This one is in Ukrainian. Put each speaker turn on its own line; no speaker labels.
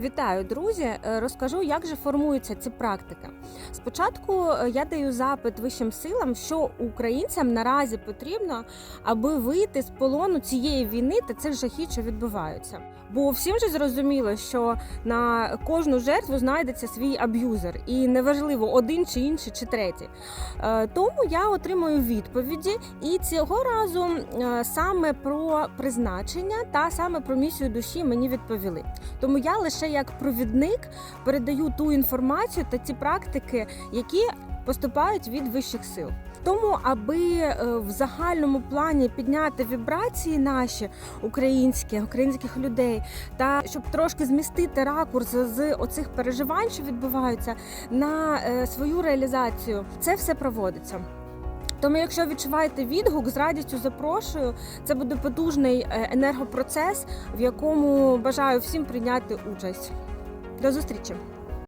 Вітаю, друзі! Е, Розкажу, як же формуються ці практики. Спочатку е, я даю запит вищим силам, що українцям наразі потрібно, аби вийти з полону цієї війни та цих жахіть, що відбуваються. Бо всім же зрозуміло, що на кожну жертву знайдеться свій аб'юзер, і неважливо один чи інший чи третій. Е, Тому я отримую відповіді, і цього разу саме про призначення та саме про місію душі мені відповіли. Тому я лише як провідник передаю ту інформацію та ті практики, які поступають від вищих сил. Тому, аби е, в загальному плані підняти вібрації наші українські, українських людей, та щоб трошки змістити ракурс з оцих переживань, що відбуваються, на е, свою реалізацію, це все проводиться. Тому, якщо відчуваєте відгук, з радістю запрошую. Це буде потужний е, енергопроцес, в якому бажаю всім прийняти участь. До зустрічі!